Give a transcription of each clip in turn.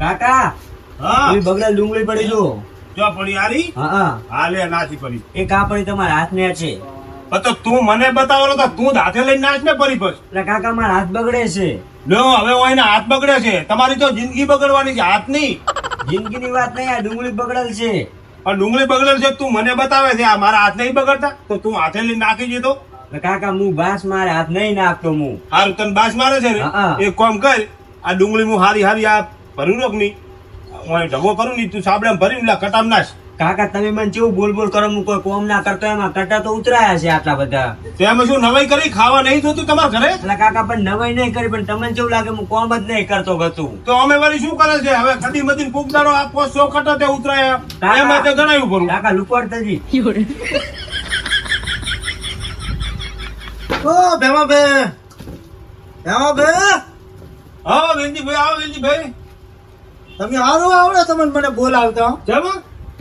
કાકા હા. બગડે ડુંગળી પડી જો જો પડી આરી હા હા. હાલે લે નાચી પડી. એ કા પડી તમારા હાથ ને છે. તો તું મને બતાવો તો તું હાથે લઈને નાચ ને પડી પછી. એટલે કાકા મારા હાથ બગડે છે. લો હવે હું એના હાથ બગડે છે. તમારી તો જિંદગી બગડવાની છે હાથ નહીં. જિંદગીની વાત નહીં આ ડુંગળી બગડેલ છે. પણ ડુંગળી બગડેલ છે તું મને બતાવે છે આ મારા હાથ નહીં બગડતા? તો તું હાથે લઈને નાખી દીધો કાકા હું બાસ મારે હાથ નહીં નાખતો હું. હારું તને બાસ મારે છે ને. એક કોમ કર આ ડુંગળી હું હારી હારી આ ભરી રોકની હું ઢગો કરું નહીં તું સાબડે ભરી લે કટામ નાખ કાકા તમે મને જેવું બોલ બોલ કરો હું કોઈ કોમ ના કરતો એમાં કટા તો ઉતરાયા છે આટલા બધા. તેમાં શું નવાઈ કરી? ખાવા નહીં જોતું તમારા ઘરે? એટલે કાકા પણ નવાઈ નહીં કરી પણ તમને જેવું લાગે હું કોમ જ નહીં કરતો ગતું. તો અમે વાળી શું કરે છે? હવે કદી મદી ફૂગદારો આપો સો કટા તે ઉતરાયા. એમાં તે ગણાયું પરું કાકા લુકવાડતાજી ઓ ભેમા ભે ભેમા આવો હા વેલજીભાઈ આવો વેલજીભાઈ. તમે હારું આવડે તમને મને બોલાવતા. જેમ?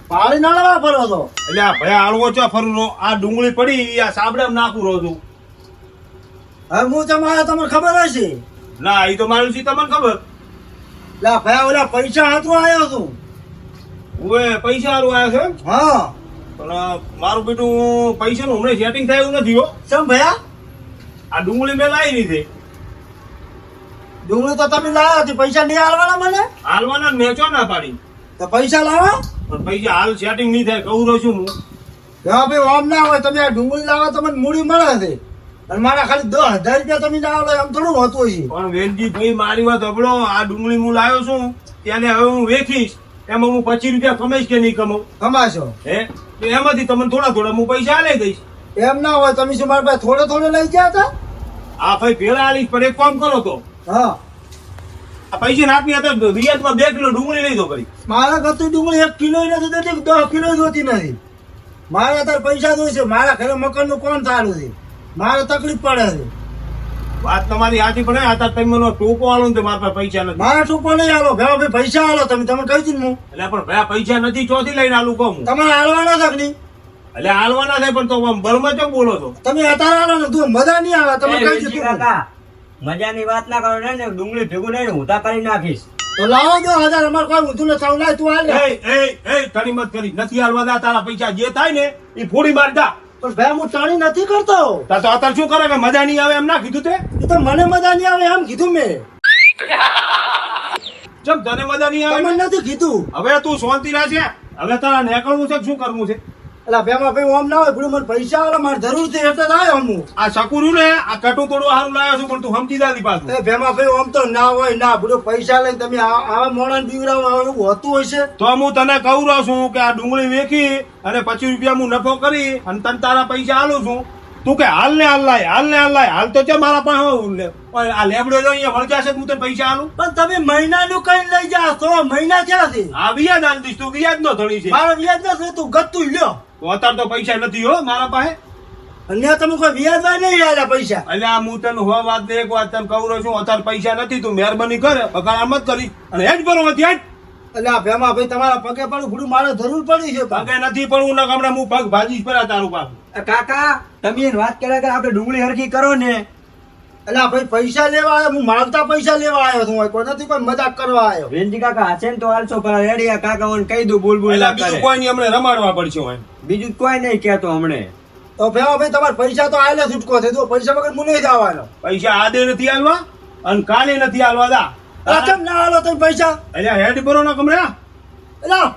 પાળી નાળવા ફરો છો. એટલે આ ભયા આળવો છો ફરું રો આ ડુંગળી પડી આ સાબડે નાખું રહો છું. હવે હું તમારે તમને ખબર હશે? ના એ તો મારું છે તમને ખબર. લા ભયા ઓલા પૈસા હાથમાં આવ્યો છું. ઓએ પૈસા હારું આવ્યા છે હા. પણ મારું બેટું પૈસાનું હમણાં સેટિંગ થાય એવું નથી હો. સમ ભયા? આ ડુંગળી મેં લાવી નથી ડુંગળી તો તમે લાવ્યા હતી પૈસા નહીં હાલવાના મને? હાલવાના જ મેં ચો ના પાડી? તો પૈસા લાવો. પણ પૈસા હાલ સેટિંગ નહીં થાય કહું રહું છું હું. હા ભાઈ આમ ના હોય તમે આ ડુંગળી લાવો તમને મૂડી મળે છે. અને મારા ખાલી દસ હજાર રૂપિયા તમે લાવો એમ થોડું હોતું હશે પણ વેલજી ભાઈ મારી વાત હબળો આ ડુંગળી હું લાવ્યો છું તેને હવે હું વેચીશ. એમાં હું પચીસ રૂપિયા કમાઈશ કે નહીં કમાઉં? કમાશો. હે? તો એમાંથી તમને થોડા થોડા હું પૈસા લઈ દઈશ. એમ ના હોય તમે શું મારા પાસે થોડે થોડે લઈ ગયા હતા? આ ભાઈ ભેળા આલીશ પણ એક કામ કરો તો. હા. આ પૈસા નાખી હતા રિયાજમાં બે કિલો ડુંગળી લઈ દો કરી મારા ઘરથી ડુંગળી એક કિલો નથી દેતી દસ કિલો જોતી નથી. મારે અત્યારે પૈસા જોઈ છે મારા ઘરે મકાન કોણ સારું છે? મારે તકલીફ પડે છે. વાત તમારી સાચી પણ આ તમે મને ટોકો આલો ને મારા પાસે પૈસા નથી. મારા ટૂંકો નહીં આલો ભેવા ભાઈ પૈસા આલો તમે તમે કહી દીધું હું. એટલે પણ ભાઈ પૈસા નથી ચોથી લઈને આલું કહું તમારે આલવાના છે નહીં? એટલે આલવાના થાય પણ તો આમ બરમાં ચમ બોલો છો? તમે અત્યારે આલો ને તું મજા નહીં આવે તમે કહી દીધું કાકા. મજાની વાત ના કરો ને ડુંગળી ભેગું નહીં હું તા કરી નાખીશ. તો લાવો દો હજાર અમારે કોઈ ઊંધું ને થાવ તું હાલ. એ એ એ ઘણી મત કરી. નથી હાલવા દા તારા પૈસા જે થાય ને એ ફોડી મારતા પણ ભાઈ હું તાણી નથી કરતો. તા તો અત્યારે શું કરે કે મજા નહીં આવે એમ ના કીધું તે? એ તો મને મજા નહીં આવે એમ કીધું મેં. ચમ તને મજા નહીં આવે? મને નથી કીધું. હવે તું શાંતિ રાખે હવે તારા નીકળવું છે શું કરવું છે? એટલે ભેમા ભાઈ ઓમ ના હોય પેલું મને પૈસા મારે જરૂર છે એટલે જ હું આ શકુરું ને આ કટું તોડું હારું લાવ્યો છું પણ તું સમજી દાદી પાછું. એ ભેમા ભાઈ ઓમ તો ના હોય ના બધું પૈસા લઈને તમે આવા મોડા બીવડાવો એવું હોતું હશે? તો હું તને કહું રહ્યો છું કે આ ડુંગળી વેચી અને પચીસ રૂપિયા હું નફો કરી અને તને તારા પૈસા આલું છું. તું કે હાલ ને હાલ લાય હાલ ને હાલ લાય હાલ તો છે મારા પાસે પણ આ લેબડો જો અહીંયા વળગ્યા છે હું તને પૈસા આલું? પણ તમે મહિનાનું કઈ લઈ જા સો મહિના ક્યાંથી આ વ્યાજ આલ દઈશ તું વ્યાજ નો ધણી છે. મારો વ્યાજ નથી તું ગતું લ્યો. તો અત્યારે તો પૈસા નથી હો મારા પાસે. અલ્યા તમે કોઈ વ્યાજ નહીં આલ્યા પૈસા? અલ્યા હું તને હો વાત એક વાત તને કહું છું અત્યારે પૈસા નથી તું મહેરબાની કર બગાડ મત કરી. અને હેજ ભરો એટલે આ ભેમા ભાઈ તમારા પગે પડું બધું મારે જરૂર પડી છે પગે નથી પણ હું ના હમણાં હું પગ ભાજી જ તારું પાછું કાકા તમે વાત કર્યા કે આપણે ડુંગળી હરખી કરો ને. એટલે ભાઈ પૈસા લેવા આવ્યો હું માગતા પૈસા લેવા આવ્યો છું કોઈ નથી કોઈ મજાક કરવા આવ્યો. વેલજી કાકા હાચે ને તો હાલશો પણ રેડી આ કાકા મને કહી દઉં બોલ બોલ એટલે બીજું કોઈ નહીં હમણાં રમાડવા પડશે હોય. બીજું કોઈ નહીં કહેતો હમણે તો ભેવા ભાઈ તમારા પૈસા તો આલે છૂટકો થઈ તો પૈસા વગર હું નહીં જવાનો. પૈસા આદે નથી હાલવા અને કાલે નથી હાલવા દા ના આલો તમે પૈસા? એટલે હેડ ભરો ના કમરા. એલા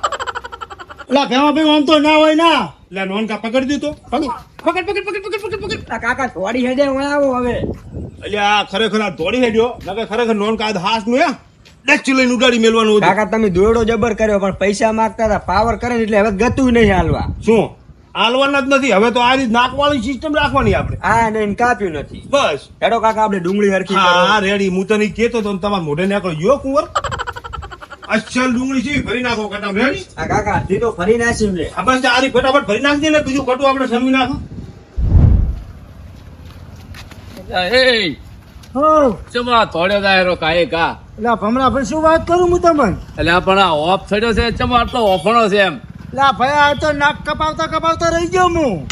એલા ભેવા ભાઈ આમ તો ના હોય ના. એટલે નોન કા પકડી દીધો પકડ પકડ પકડ પકડ પકડ પકડ. આ કાકા થોડી હેડે વળાવો હવે. એટલે આ ખરેખર આ દોડી હેડ્યો. નકે ખરેખર નોન કા હાસનું હે? ડેચ લઈને ઉડાડી મેલવાનું કાકા તમે દોડો જબર કર્યો પણ પૈસા માંગતા હતા પાવર કરે એટલે હવે ગતું નહીં હાલવા. શું? હાલવાના જ નથી. હવે તો આ રીત નાકવાળી સિસ્ટમ રાખવાની આપણે. આ નહીં કાપ્યું નથી. બસ. હેડો કાકા આપણે ડુંગળી હરખી હા રેડી. હું તને કેતો તો તમારા મોઢે નીકળો યો કુંવર. અસલ ડુંગળી છે ભરી નાખો કટામ રેડી આ કાકા ધી તો ભરી નાખી લે આ બસ આરી ફટાફટ ભરી નાખજે ને બીજું કટું આપણે સલવી નાખો. એ હો. ચમા થોડે દાયરો કાય કા? એટલે ભમરા ભાઈ શું વાત કરું હું તમને? એટલે આ પણ આ ઓફ થયો છે ચમા આટલો ઓફણો છે એમ. લા ભાઈ આ તો નાક કપાવતા કપાવતા રહી ગયો હું.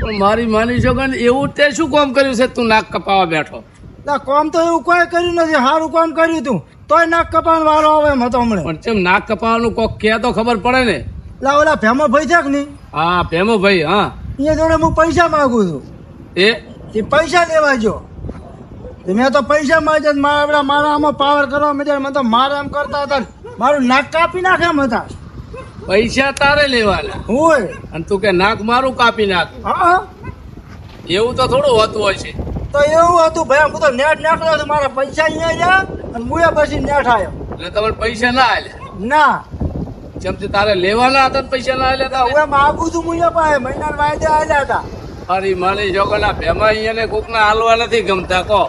પણ મારી માની છો કે એવું તે શું કામ કર્યું છે તું નાક કપાવા બેઠો? કોમ તો એવું કોઈ કર્યું નથી સારું કોમ કર્યું તું. તોય નાક કપાણ વાળો આવે એમ હતો હમણાં. પણ કેમ નાક કપાવાનું કોક કે તો ખબર પડે ને? લા ઓલા ભેમો ભાઈ છે કે નહીં? હા ભેમો ભાઈ હા. એ જોડે હું પૈસા માંગુ છું. એ? એ પૈસા લેવા જો. મેં તો પૈસા માંગ્યા મારા પેલા મારા આમાં પાવર કરવા માંડ્યા મને તો મારા એમ કરતા હતા મારું નાક કાપી નાખે એમ હતા. પૈસા તારે લેવાના. હોય. અને તું કે નાક મારું કાપી નાખ. હા. એવું તો થોડું હોતું હોય છે. તો એવું હતું ભાઈ હું તો નેટ નાખ્યો હતો મારા પૈસા અહીંયા ગયા અને હું પછી નેટ આવ્યો એટલે તમારે પૈસા ના આલ્યા? ના. જેમ તારે લેવાના હતા ને પૈસા ના આલ્યા હવે માગું છું હું એ પાસે મહિના વાયદે આવ્યા હતા. અરે મારી જોગના ભેમા અહીંયા કોકના હાલવા નથી ગમતા કો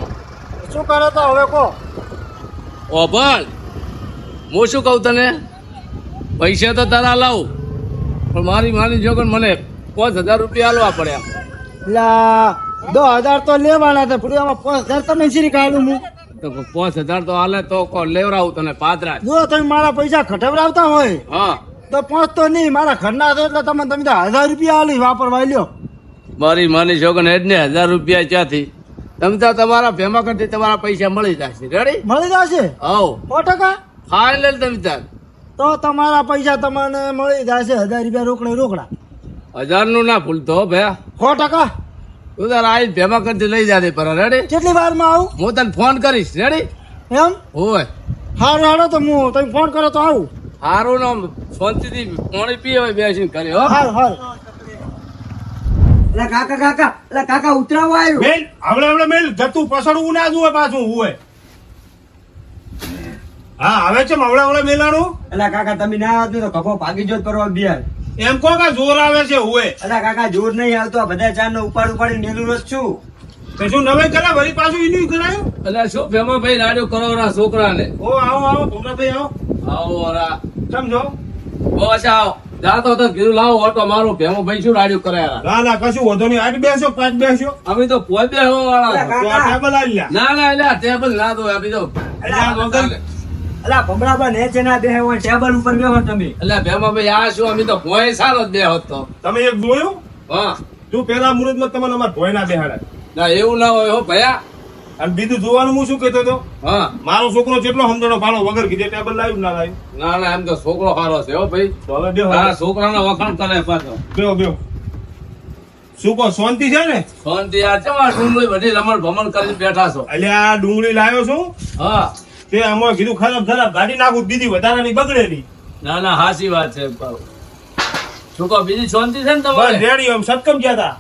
શું કરો તો હવે કહો. ઓ પણ હું શું કહું તને? પૈસા તો તારા લાવું પણ મારી માની જોગન મને પાંચ હજાર રૂપિયા હાલવા પડ્યા. એટલે દો હજાર તો લેવાના હતા પણ આમાં પાંચ હજાર તમે શીરી કાઢું હું તો પાંચ હજાર તો હાલે તો કો લેવડાવું તને પાદરા. જો તમે મારા પૈસા ખટવડાવતા હોય હા. તો પાંચ તો નહીં મારા ઘરના તો એટલે તમે તમે હજાર રૂપિયા આલી વાપરવા લ્યો મારી માની હેડ ને હજાર રૂપિયા ક્યાંથી તમે તો તમારા ભેમા કરતી તમારા પૈસા મળી જશે. રેડી મળી જશે? હવ. સો ટકા? ફાઇનલ તમે તાર. તો તમારા પૈસા તમને મળી જશે હજાર રૂપિયા રોકડે રોકડા. હજારનું ના ભૂલતો ભે સો ટકા? તું તાર આવીને ભેમા કરતી લઈ જાતે પર. રેડી કેટલી વારમાં આવું? હું તને ફોન કરીશ. રેડી એમ? હોય. હારું હાડો તો હું તમે ફોન કરો તો આવું. સારું નામ શાંતિથી પાણી પીએ હોય બેસીને કરે હો. હારું હારું. એટલે કાકા કાકા એટલે કાકા ઉતરાવો આવ્યું મેલ હમણે હમણે મેલ. જતું પસડવું ના જુએ પાછું હુએ હા. હવે છે હમણે હમણે મેલાનું એટલે કાકા તમે ના આવત તો કપો ભાગી જો કરવા બિયાર એમ કો કા જોર આવે છે હુએ. એટલે કાકા જોર નહીં આવતો. આ બધા ચાર નો ઉપાડ ઉપાડી નેલું રસ છું. કશું નવે કરે વળી પાછું ઇન્યુ કરાયો? એટલે શું ભેમા ભાઈ રાડ્યો કરોરા છોકરાને? ઓ આવો આવો ભૂમરાભાઈ આવો. આવો રા સમજો બસ આવો. જાતો તો કીધું લાવો ઓટો મારો. ભેમો ભાઈ શું રાડ્યો કરે રા ના ના કશું વધો નહીં. આઠ બેસો પાંચ બેસો. અમે તો પોતે હો વાળા આ ટેબલ આલ્યા લ્યા. ના ના એટલે ટેબલ ના દો આપી દો. વગર એટલે ના બેહે હોય ટેબલ ઉપર બેહો તમે. એટલે ભેમા ભાઈ આ શું? અમે તો ભોય સારો જ બે હોત તમે એક જોયું હા. તું પેલા મુહૂર્તમાં તમને અમારા ભોય ના બેહાડે. ના એવું ના હોય હો ભયા. અને બીજું જોવાનું હું શું કહેતો હતો? હા. મારો છોકરો જેટલો સમજણો પાડો વગર કીધે ટેબલ લાવ્યું ના લાવ્યું? ના ના એમ તો છોકરો સારો છે હો ભાઈ. હવે બેહો. હા છોકરાના વખાણ કરે પાછો. બેહો બેહો. શું કહો શાંતિ છે ને? શાંતિ આ છે ડુંગળી બધી રમણ ભમણ કરીને બેઠા છો? એટલે આ ડુંગળી લાવ્યો છું? હા. તે આમાં કીધું ખરાબ ખરાબ ગાડી નાખું બીજી બગડે ની ના ના હાચી વાત છે શું કહો બીજી શાંતિ છે ને તમારે? રેડી એમ સત્કમ ગયા હતા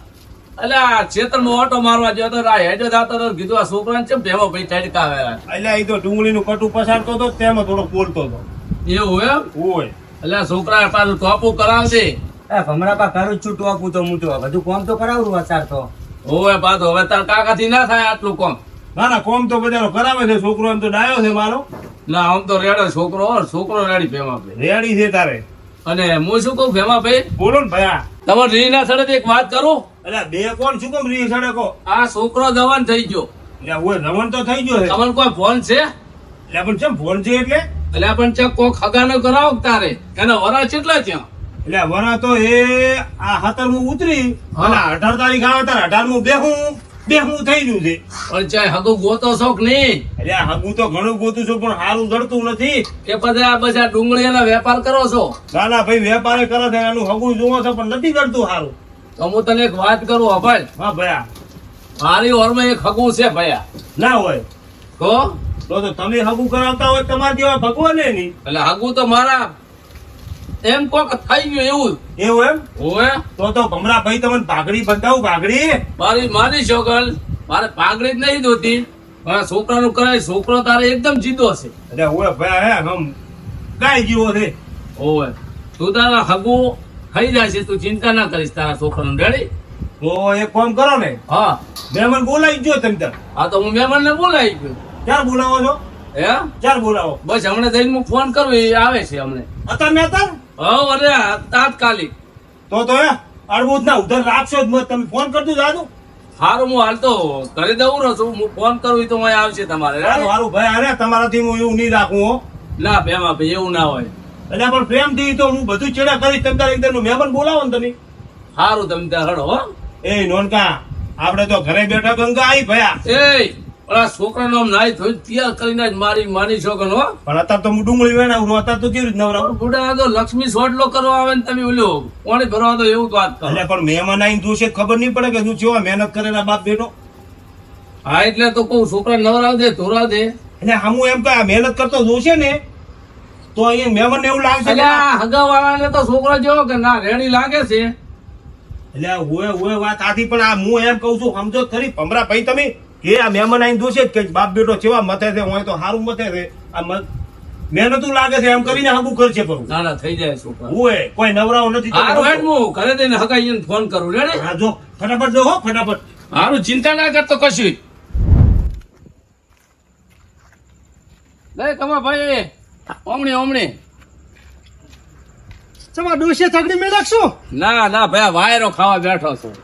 એટલે આ ક્ષેત્રમાં ઓટો મારવા ગયો તો આ હેડો થતો તો કીધું આ છોકરાને ચમ ભેવો ભાઈ ઠડકા આવેલા એટલે એ તો ડુંગળીનું કટુ પસારતો હતો તેમાં થોડો બોલતો હતો એવું એમ? હોય. એટલે છોકરા પાછું ટોપું કરાવશે હમણાં ભમરાબા કરું જ છું ટોપું તો હું બધું કોમ તો કરાવું અચાર તો. હોવે પાછો હવે તાર કાકાથી ના થાય આટલું કોમ. ના ના કોમ તો બજારો કરાવે છે છોકરો આમ તો ડાયો છે મારો. ના આમ તો રેડો છોકરો છોકરો રેડી ફેમા પે રેડી છે તારે. અને હું શું કહું ફેમા ભાઈ? બોલો ને ભયા તમારે રી ના સડે એક વાત કરું? એટલે બે કોણ શું કેમ રી સડે કો આ છોકરો જવાન થઈ ગયો. એટલે ઓય રમણ તો થઈ ગયો છે. તમને કોઈ ફોન છે? એટલે પણ છે ફોન છે એટલે? એટલે પણ ચક કોક ખગાનો કરાવો તારે? એના વરા કેટલા ત્યાં એટલે વરા તો એ આ હતર ઉતરી. હા. અને અઢાર તારીખ આવે તારે અઢારમું બેહું. બેહું થઈ ગયું છે. પણ ચાય હગું ગોતો શોખ નહીં? એટલે હગું તો ઘણું ગોતું છું પણ સારું જડતું નથી. કે પછી આ બધા ડુંગળીના વેપાર કરો છો? ના ના ભાઈ વેપાર કરો છે એનું હગું જોવો છે પણ નથી જડતું સારું તો હું તને એક વાત કરું અભાઈ હા ભયા. મારી ઓરમાં એક હગું છે ભયા. ના હોય. તો તો તો તમે હગું કરાવતા હોય તમારા જેવા ભગવાન નહીં. એટલે હગું તો મારા એમ કોક થઈ ગયું એવું. એવું એમ? હોવે તો તો ભમરા ભાઈ તમને ભાગડી બંધાવું ભાગડી? મારી મારી છોકલ મારે પાઘડી જ નહીં જોતી. મારા છોકરાનું કરાય છોકરો તારે એકદમ જીતો છે એટલે ઓએ હે હમ. ગાય જેવો છે. ઓએ તું તારા હગુ થઈ જાય છે તું ચિંતા ના કરીશ તારા છોકરાનું. ડેડી તો એક કામ કરો ને. હા. મહેમાન બોલાવી જો તમે ત્યાં હા તો હું મહેમાન ને બોલાવી ગયો. ક્યારે બોલાવો છો? હે? ક્યારે બોલાવો? બસ હમણાં જઈને હું ફોન કરું એ આવે છે હમણાં અત્યારે મેં અત્યારે હવ અરે તાત્કાલિક. તો તો અડબૂત ના ઉધર રાખશો જ મત. તમે ફોન કરજો દાદુ હારું હું હાલ તો ઘરે દઉં રહું છું હું ફોન કરું તો અહીં આવશે તમારે હારું ભાઈ અરે તમારાથી હું એવું નહીં રાખું હો. ના ભેમા ભાઈ એવું ના હોય. એટલે પણ પ્રેમથી તો હું બધું ચેડા કરીશ તમે તારે એકદમ મહેમાન બોલાવો ને તમે. હારું તમે ત્યાં હડો હો. એ નોનકા આપણે તો ઘરે બેઠા ગંગા આવી ભયા. એ પણ આ છોકરાનો આમ નાઈ ધોઈ તૈયાર કરીને જ મારી માની છોકરો પણ અત્યારે તો હું ડુંગળી વેણાવું અત્યારે તો કેવી રીતે નવરાવું બુડા તો લક્ષ્મી સોટલો કરવા આવે ને તમે ઓલો કોણે ભરવા દો એવું વાત કરો. એટલે પણ મહેમાન આવીને જોશે ખબર નહીં પડે કે શું કેવા મહેનત કરેલા બાપ બેટો હા એટલે તો કહું છોકરા નવરાવ દે ધોરા દે. એટલે આમું એમ કે આ મહેનત કરતો જોશે ને તો અહીંયા મહેમાન એવું લાગશે એટલે કે આ હગા વાળાને તો છોકરા જેવો કે ના રેડી લાગે છે. એટલે હોય હોય વાત આથી પણ આ હું એમ કહું છું સમજો ખરી ભમરા ભાઈ તમે. કે આ મહેમાન આઈને દોષે જ કે બાપ બેટો કેવા મથે છે હોય તો સારું મથે છે. આ મહેનતું લાગે છે એમ કરીને હગું કરશે પણ. ના ના થઈ જાય છોકરા. હોય કોઈ નવરાઓ નથી તો હારું હેડ હું ઘરે જઈને હગાઈને ફોન કરું લે હા જો ફટાફટ જો હો ફટાફટ. હારું ચિંતા ના કરતો કશું. લે કમા ભાઈ ઓમણી ઓમણી. ચમા ડોસે તગડી મેં ના ના ભાઈ વાયરો ખાવા બેઠો છું.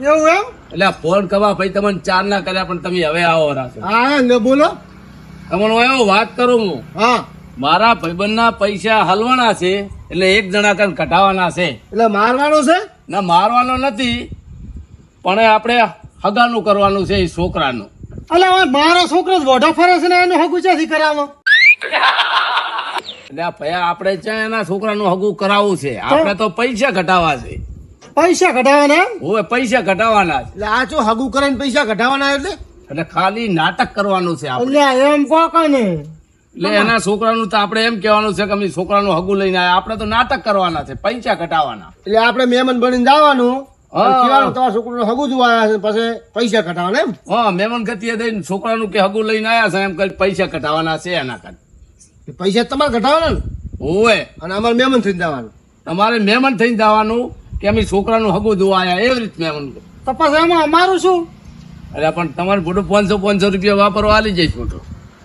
એવું એમ? એટલે ફોન કરવા ભાઈ તમને ચાર ના કર્યા પણ તમે હવે આવો હા ને બોલો. તમને એવો વાત કરું હું. હા. મારા ભાઈબંધના પૈસા હલવાના છે એટલે એક જણા કાન કઢાવાના છે. એટલે મારવાનો છે? ના મારવાનો નથી પણ આપણે હગાનું કરવાનું છે એ છોકરાનું. એટલે મારો છોકરો વોઢો ફરે છે ને એનું હગું ક્યાંથી કરાવો? એટલે ભાઈ ભયા આપણે ત્યાં એના છોકરાનું હગું કરાવવું છે? આપણે તો પૈસા ઘટાવા છે. પૈસા કઢાવવાના ઓય પૈસા ઘટાવાના એટલે આ જો હગુ કરીને પૈસા ઘટાવાના એટલે? એટલે ખાલી નાટક કરવાનું છે આપણે. એટલે એમ કને? એટલે એના છોકરાનું તો આપણે એમ કહેવાનું છે કે અમે છોકરાનું હગુ લઈને આવ્યા આપણે તો નાટક કરવાના છે પૈસા ઘટાવાના એટલે આપણે મહેમાન બનીને જવાનું. તમારા છોકરાનું હગું જોવા છે પછી પૈસા કઢાવવાના એમ? હા મહેમાન ગતિએ દઈને છોકરાનું કે હગુ લઈને આવ્યા છે એમ કરી પૈસા ઘટાવાના છે એના કારણે પૈસા તમારે કઢાવવાના ને? અને અમારે મહેમાન થઈને જવાનું. તમારે મહેમાન થઈને જવાનું. કે અમે છોકરાનું હગું જોવા આવ્યા એવી રીતે મહેમાન તો પછી એમાં અમારું શું? એટલે પણ તમારે બધું પાંચસો પાંચસો રૂપિયા વાપરવા આલી જઈશ મોટો.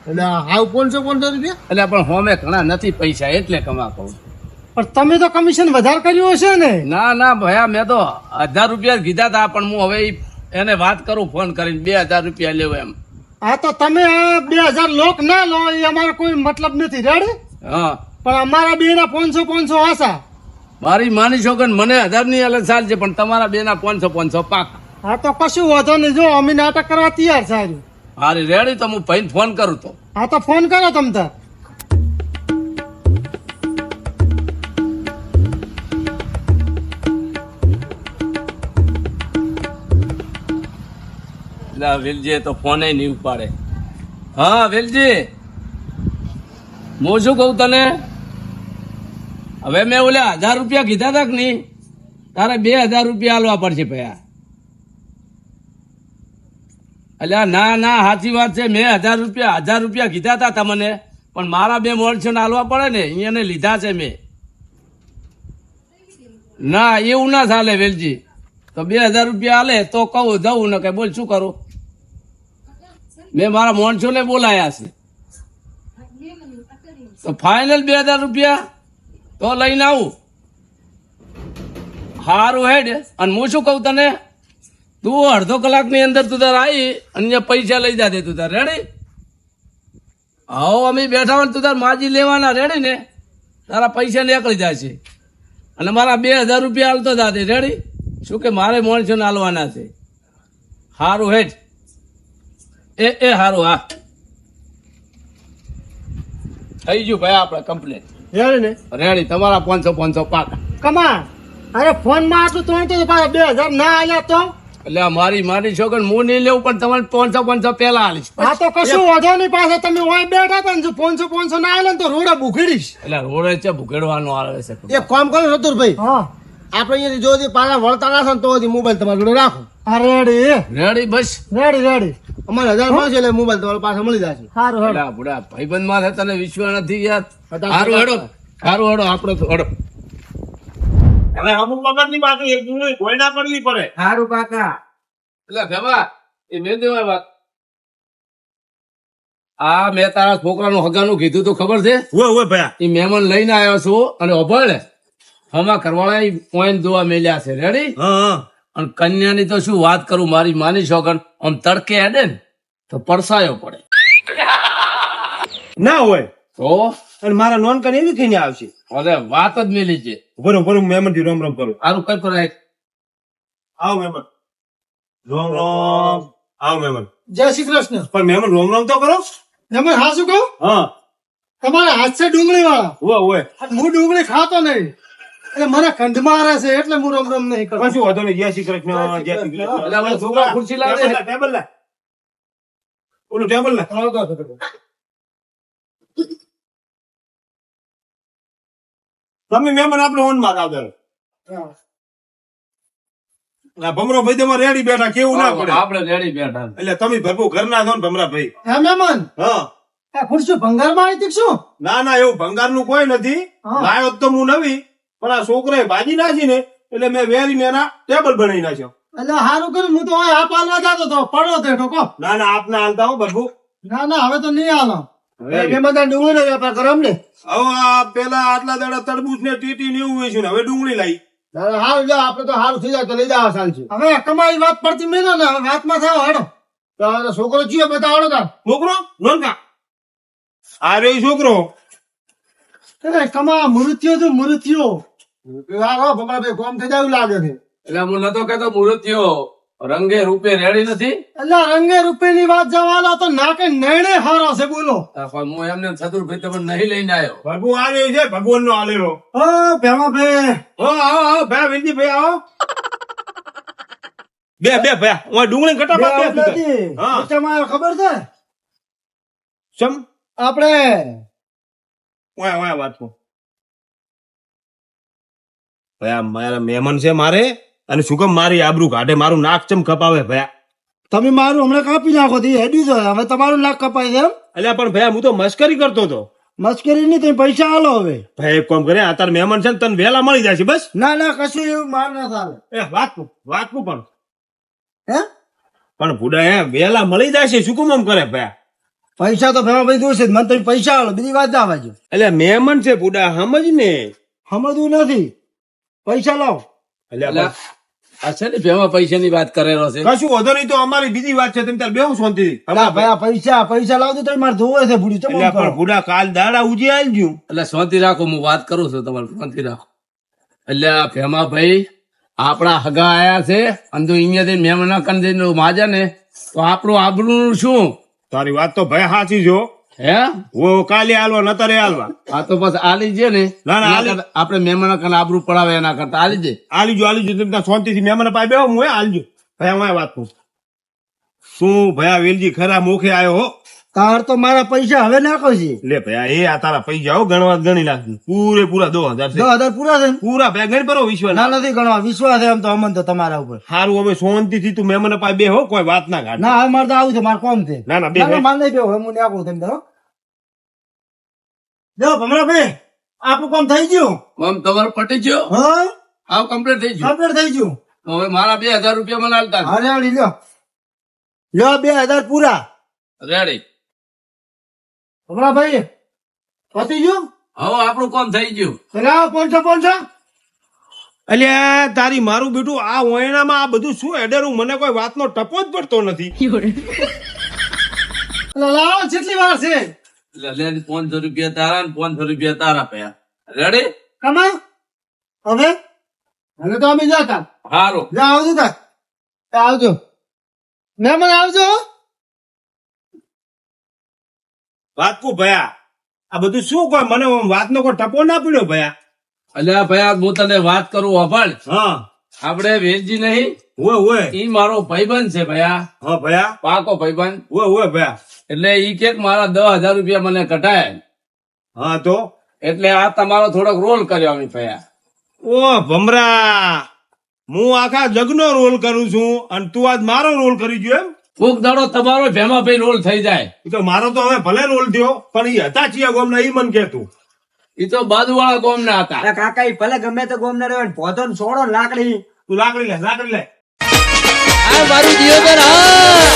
એટલે હાવ પાંચસો પાંચસો રૂપિયા? એટલે પણ હોમે ઘણા નથી પૈસા એટલે કમા કહું પણ તમે તો કમિશન વધારે કર્યું હશે ને? ના ના ભયા મેં તો હજાર રૂપિયા કીધા હતા પણ હું હવે એને વાત કરું ફોન કરીને બે હજાર રૂપિયા લેવો એમ. હા તો તમે આ બે હજાર લોક ના લો એ અમારો કોઈ મતલબ નથી રેડી? હા. પણ અમારા બે ના પાંચસો પાંચસો આશા. મારી માની છો કે મને હજારની અલગ સાર છે પણ તમારા બે ના પાંચસો પાંચસો પાક. હા તો કશું વાંધો નહીં. જો અમે નાટક કરવા તૈયાર સારું હારી રેડી તો હું ભાઈ ફોન કરું તો. હા તો ફોન કરો તમ તાર વેલજી તો ફોને નહીં ઉપાડે. હા વેલજી. હું શું કહું તને? હવે મેં ઓલે હજાર રૂપિયા કીધા હતા કે નહીં? તારે બે હજાર રૂપિયા આલવા પડશે ભયા. એટલે ના ના, સાચી વાત છે. મેં હજાર રૂપિયા હજાર રૂપિયા કીધા હતા તમને, પણ મારા બે મોડછોને આલવા પડે ને અહીંયાને લીધા છે મેં. ના, એવું ના ચાલે વેલજી. તો બે હજાર રૂપિયા હાલે તો કહું, જવું ને કે બોલ, શું કરું? મેં મારા મોણસોને બોલાયા છે. તો ફાઇનલ બે હજાર રૂપિયા? તો લઈને આવું. સારું હેડ. અને હું શું કહું તને? તું અડધો કલાકની અંદર તું તાર આવી અને પૈસા લઈ જાતે તું તાર. રેડી આવો અમે બેઠા હોય તું તાર માજી લેવાના. રેડી ને? તારા પૈસા નીકળી જાય છે અને મારા બે હજાર રૂપિયા હાલતો જાતે રેડી શું કે મારે મોણસોને હાલવાના છે? સારું હેડ. એ એ સારું હા. થઈ ગયું ભાઈ આપણે કમ્પ્લેટ રેડી ને? રેડી તમારા પાંચસો પાંચસો પાક. કમા અરે ફોનમાં આટલું તો તો પાછા બે હજાર ના આલ્યા તો? એટલે મારી મારી છોકરી હું નહીં લેવું પણ તમારે પાંચસો પાંચસો પહેલા આલીશ. હા તો કશું વાંધો નહીં પાસે તમે ઓય બેઠા હતા ને પોનસો પાંચસો પાંચસો ના આલે ને તો રોડે ભૂખડીશ. એટલે રોડે છે ભૂખેડવાનું આવે છે. એક કામ કરો સતુરભાઈ. હા. આપણે અહીંયા જો પાછા વળતા ના ને તો મોબાઈલ તમારા જોડે રાખો. હા રેડી. રેડી બસ. Ready ready. અમારે હજાર એટલે મોબાઈલ તમારા પાસે મળી જશે. સારું હેડો. બુડા ભાઈબંધમાં તને વિશ્વાસ નથી યાર. સારું હેડો. સારું હેડો આપણે હેડો. હવે અમુક વખતની બાકી એક ડુંગળી કોઈ ના પડવી પડે. સારું કાકા. એટલે ભેમા એ મેં દેવાય વાત. આ મેં તારા છોકરાનું હગાનું કીધું તો ખબર છે? ભયા. એ મહેમાન લઈને આવ્યો છું અને અભળ હમા કરવાળા પોઈન્ટ જોવા મેલ્યા છે. રેડી હા હા. અને કન્યાની તો શું વાત કરું મારી માની છોકર આમ તડકે હેડે ને તો પરસાયો પડે. ના હોય. તો? અને મારા નોન કને એવી કહીને આવશે. અરે વાત જ મેલી છે. બરોબર બરોબર મહેમાનથી રોમ રોમ કરું. આરું કઈ પર આવ મેમન. રોમ રોમ. આવ મેમન. જય શ્રી કૃષ્ણ. પણ મેમન રોમ રોમ તો કરો. મેમન હા શું કહું? હા. તમારા હાથ છે ડુંગળી વાળા હોય. હોય હું ડુંગળી ખાતો નહીં. એટલે મને કંઢ મારે છે એટલે હું રમ રમ નહીં કરું. શું વાંધો નહીં. જય શ્રી કૃષ્ણ જય શ્રી કૃષ્ણ એટલે છોકરા ખુરશી લાવે ટેબલ લા, ટેબલ લા. ઓલું ટેબલ લા. તમે મહેમાન આપણે ઓનમાં આવતા ભમરો ભાઈ તમારે રેડી બેઠા કેવું ના પડે? આપણે રેડી બેઠા. એટલે તમે ભરપૂર ઘરના છો ને ભમરા ભાઈ. હા મહેમાન. હા. આ ભંગાર આવી શું? ના ના એવું ભંગારનું કોઈ નથી. લાયો તો હું નવી. પણ આ છોકરાએ ભાજી નાખી ને એટલે મેં વેરીને એના ટેબલ બનાવી નાખ્યો. એટલે સારું કર્યું હું તો આ પાલવા જતો તો પડો તે ઠોકો ના ના આપને હાલતા હો ભરપૂર ના ના હવે તો નહીં હાલો. વેપાર કરો ને હવે આ પેલા આટલા દાડા તરબૂચ ને ટીટી ને એવું વેચ્યું ને હવે ડુંગળી લાવી હારું જા આપણે તો હારું થઈ જાય તો લઈ જાવ સાલ છે. હવે કમાઈ વાત પડતી મેલો ને હવે વાતમાં થાવ હેડો તો છોકરો ચિયો બતાવડો તાર. છોકરો? નોનકા. આ છોકરો. કમા મૃત્યુ તું મૃત્યુ. આ ભમરા ભાઈ થઈ જાય લાગે છે. એટલે હું નતો કેતો મૂર્તિઓ રંગે રૂપે રેડી નથી? એટલે રંગે ની વાત જવાનો તો નાકે નૈણે હારો છે બોલો. હું એમને ચતુર્ભાઈ તમે નહીં લઈને આવ્યો. ભગુ આ રહ્યો છે ભગવાન નો આલેલો ઓ ભેમા ભાઈ. હો આવો આવો ભાઈ વિનજી ભાઈ આવો. બે બે ભાઈ હું ડુંગળી કટા બે બે હા. વચ્ચેમાં ખબર છે? સમ આપણે ઓય ઓય વાત આ મારા મહેમાન છે મારે અને શું કેમ મારી આબરૂ કાઢે? મારું નાક ચમ કપાવે ભયા? તમે મારું હમણાં કાપી નાખો તે હેડી જો હવે તમારું નાક કપાય છે એમ? એટલે પણ ભયા હું તો મસ્કરી કરતો હતો. મસ્કરી નહીં તમે પૈસા આલો હવે. ભાઈ એક કામ કરે આ તાર મહેમાન છે ને તને વહેલા મળી જાય છે બસ? ના ના કશું એવું માર ના થાય એ વાત વાત પણ. હે? પણ ભૂડા હે વહેલા મળી જાય છે શું કામ આમ કરે ભયા? પૈસા તો ભેમા ભાઈ જોશે જ. મને તમે પૈસા આલો બીજી વાત ના વાંચો. એટલે મહેમાન છે ભૂડા સમજ ને સમજવું નથી. પૈસા લાવ. અલ્યા એટલે આ છે ને ભેમા વાત કરેલો છે. કશું વધો નહીં તો અમારી બીજી વાત છે તમે તાર બેહું શાંતિથી ભાઈ પૈસા પૈસા લાવજો તો મારે જોવે છે ભૂડી. ચમ એટલે આમ કરો? પણ ભૂડા કાલ દાડા ઉજી આલજો એટલે શાંતિ રાખો હું વાત કરું છું તમારે શાંતિ રાખો. એટલે આ ભેમા ભાઈ આપણા હગા આયા છે અને જો અહીંયાથી મહેમાન કંદીનો માજા ને તો આપણું આબરૂ શું? તારી વાત તો ભાઈ સાચી જો હે? ઓ કાલે આલવા નતરે હાલવા. આ તો બસ આલી છે ને. ના, ના, આલી- આપણે મહેમાન કને આબરૂ પડાવે એના કરતા. આલી જે. આલી જો આલી જો તમે શાંતિથી મહેમાન પાસે બેહો હું આલજો ભાઈ વાત શું ભયા વેલજી ખરા મોખે આવ્યો હો? તાર તો મારા પૈસા હવે નાખો છે. લે ભાઈ એ આ તારા પૈસા હો ગણવા ગણી નાખજો. પૂરે પૂરા દો હજાર દો હજાર પૂરા છે પૂરા ભાઈ ગણી પરો વિશ્વાસ. ના નથી ગણવા વિશ્વાસ છે એમ તો અમન તો તમારા ઉપર. સારું અમે શાંતિથી તું મેમને પાસે બેહો કોઈ વાત ના કાઢ ના હવે મારે તો આવું છે મારે કોમ છે. ના ના બે મારે નહીં બે હવે હું નાખું તેમ તો જો ભમરા ભાઈ આપણું કામ થઈ ગયું? આમ તમારું પટી ગયો? હા? આવ કમ્પ્લીટ થઈ ગયું? કમ્પ્લીટ થઈ ગયું. તો હવે મારા બે હજાર રૂપિયા મને હાલતા અરે અડી લ્યો. લ્યો બે હજાર પૂરા. રેડી. ભમરા ભાઈ પતી ગયું? હવે આપણું કામ થઈ ગયું. લાવો પાંચસો પાંચસો અલ્યા તારી મારું બેટું આ ઓયણામાં આ બધું શું એડેરું મને કોઈ વાતનો ટપો જ પડતો નથી. લાવો જેટલી વાર છે. એટલે લે પાંચસો રૂપિયા તારા ને પાંચસો રૂપિયા તારા પયા રેડી કમા હવે? હવે તો અમે જતા. સારું જા આવજો તા એ આવજો. મહેમાન આવજો. વાત કો ભયા. આ બધું શું કોઈ મને વાતનો કોઈ ટપો ના પડ્યો ભયા. અલ્યા આ હું તને વાત કરું અભણ. હા. આપણે વેદજી નહીં. ઓય ઓય. ઈ મારો ભાઈબંધ છે ભયા. હા ભયા. પાકો ભાઈબંધ. ઓય ઓય ભયા. એટલે ઈ કે મારા દસ હજાર રૂપિયા મને કટાય હા તો? એટલે આ તમારો થોડોક રોલ કર્યો અમે ભયા. ઓ ભમરા. હું આખા જગનો રોલ કરું છું અને તું આજ મારો રોલ કરી ગયો એમ? કોક દાડો તમારો ભેમા ભાઈ રોલ થઈ જાય. તો મારો તો હવે ભલે રોલ થયો પણ એ હતા ચિયા ગોમના ઈ મન કેતું એ તો બાજુવાળા ગોમ ના હતા. અરે કાકા ઈ ભલે ગમે તે ગોમ ના રહ્યો પોતો સોડો લાકડી. તું લાકડી લે લાકડી લે. આ મારું દિયોદર હા.